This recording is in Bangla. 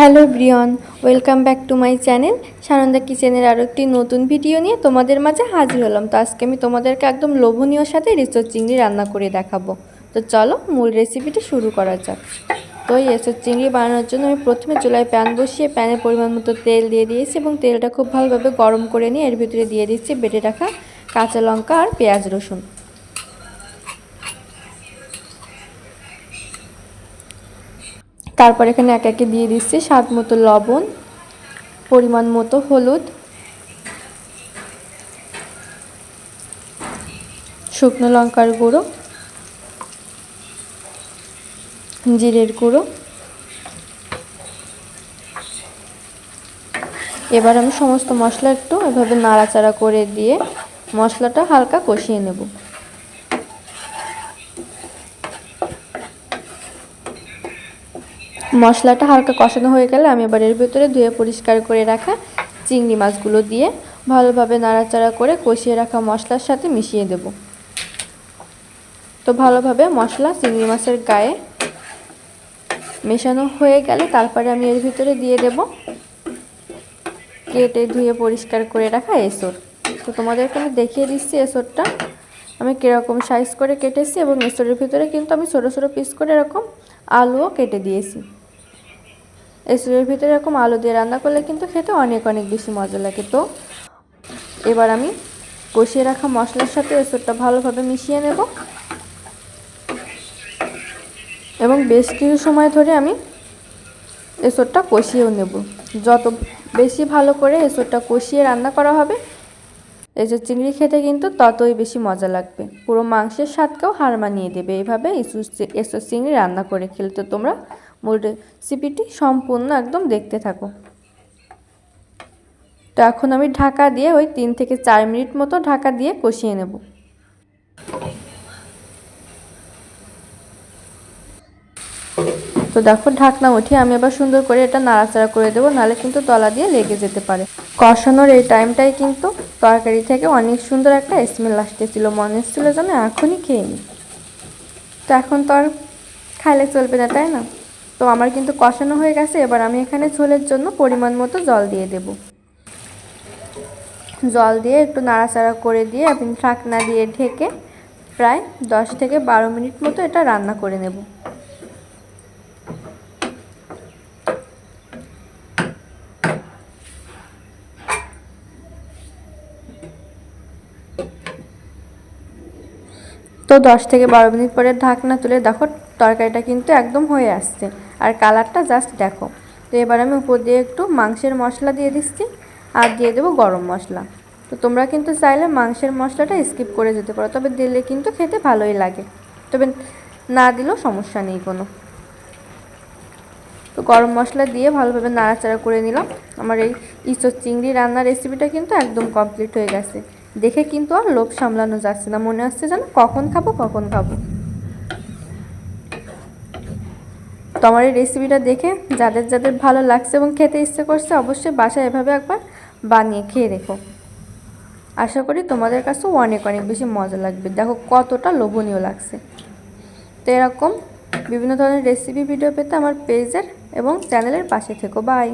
Hello Brian, welcome back to my channel. Sananda কিচেনের আরও একটি নতুন ভিডিও নিয়ে তোমাদের মাঝে হাজির হলাম। তো আজকে আমি তোমাদেরকে একদম লোভনীয় সাথে রিসোর চিংড়ি রান্না করে দেখাবো। তো চলো মূল রেসিপিটি শুরু করা যাক। তো এই এসব চিংড়ি বানানোর জন্য আমি প্রথমে চুলায় প্যান বসিয়ে প্যানের পরিমাণ মতো তেল দিয়ে দিয়েছি এবং তেলটা খুব ভালোভাবে গরম করে নিয়ে এর ভিতরে দিয়ে দিচ্ছি বেটে রাখা কাঁচা লঙ্কা আর পেঁয়াজ রসুন। তারপর এখানে এক একে দিয়ে দিচ্ছি স্বাদ মতো লবণ, পরিমাণ মতো হলুদ, শুকনো লঙ্কার গুঁড়ো, জিরের গুঁড়ো। এবার আমি সমস্ত মশলা একটু এভাবে নাড়াচাড়া করে দিয়ে মশলাটা হালকা কষিয়ে নেব। মশলাটা হালকা কষানো হয়ে গেলে আমি এবার এর ভিতরে ধুয়ে পরিষ্কার করে রাখা চিংড়ি মাছগুলো দিয়ে ভালোভাবে নাড়াচাড়া করে কষিয়ে রাখা মশলার সাথে মিশিয়ে দেব। তো ভালোভাবে মশলা চিংড়ি মাছের গায়ে মেশানো হয়ে গেলে তারপরে আমি এর ভিতরে দিয়ে দেব কেটে ধুয়ে পরিষ্কার করে রাখা এসর। তো তোমাদেরকে এখানে দেখিয়ে দিচ্ছি এসরটা। আমি কীরকম সাইজ করে কেটেছি এবং এসরের ভিতরে কিন্তু আমি ছোটো ছোটো পিস করে এরকম আলুও কেটে দিয়েছি। এসরের ভিতরে এরকম আলু দিয়ে রান্না করলে কিন্তু খেতে অনেক অনেক বেশি মজা লাগে। তো এবার আমি কষিয়ে রাখা মশলার সাথে এসরটা ভালোভাবে মিশিয়ে নেব। এবং বেশ কিছু সময় ধরে আমি এসরটা কষিয়েও নেব। যত বেশি ভালো করে এসরটা কষিয়ে রান্না করা হবে এসব চিংড়ি খেতে কিন্তু ততই বেশি মজা লাগবে। পুরো মাংসের স্বাদকেও হার মানিয়ে দেবে। এইভাবে এসব চিংড়ি রান্না করে খেলে তো তোমরা মূল রেসিপিটি সম্পূর্ণ একদম দেখতে থাকো। তো এখন আমি ঢাকা দিয়ে ওই তিন থেকে চার মিনিট মতো ঢাকা দিয়ে কষিয়ে নেব। তো দেখো ঢাকনা উঠিয়ে আমি আবার সুন্দর করে এটা নাড়াচাড়া করে দেবো, নাহলে কিন্তু তলা দিয়ে লেগে যেতে পারে। কষানোর এই টাইমটাই কিন্তু তরকারি থেকে অনেক সুন্দর একটা স্মেল আসতেছিল, মনে হচ্ছিল যেন এখনই খেয়ে নিই। তো এখন তো আর খাইলে চলবে না, তাই না? তো আমার কিন্তু কষানো হয়ে গেছে, এবার আমি এখানে ঝোলের জন্য পরিমাণ মতো জল দিয়ে দেব। জল দিয়ে একটু নাড়াচাড়া করে দিয়ে আপনি ঢাকনা দিয়ে ঢেকে প্রায় দশ থেকে বারো মিনিট মতো এটা রান্না করে নেব। তো দশ থেকে বারো মিনিট পরে ঢাকনা তুলে দেখো তরকারিটা কিন্তু একদম হয়ে আসছে। আর কালারটা জাস্ট দেখো। তো এবার আমি উপর দিয়ে একটু মাংসের মশলা দিয়ে দিচ্ছি, আর দিয়ে দেবো গরম মশলা। তো তোমরা কিন্তু চাইলে মাংসের মশলাটা স্কিপ করে যেতে পারো, তবে দিলে কিন্তু খেতে ভালোই লাগে। তবে না দিলেও সমস্যা নেই কোনো। তো গরম মশলা দিয়ে ভালোভাবে নাড়াচাড়া করে নিলাম। আমার এই ইঁচড় চিংড়ি রান্নার রেসিপিটা কিন্তু একদম কমপ্লিট হয়ে গেছে। দেখে কিন্তু আর লোভ সামলানো যাচ্ছে না। মনে হচ্ছে যেন কখন খাব কখন খাব। তো আমার এই রেসিপিটা দেখে যাদের যাদের ভালো লাগছে এবং খেতে ইচ্ছে করছে, অবশ্যই বাসায় এভাবে একবার বানিয়ে খেয়ে দেখো। আশা করি তোমাদের কাছেও অনেক অনেক বেশি মজা লাগবে। দেখো কতটা লোভনীয় লাগছে। তো এরকম বিভিন্ন ধরনের রেসিপি ভিডিও পেতে আমার পেজের এবং চ্যানেলের পাশে থেকো। বাই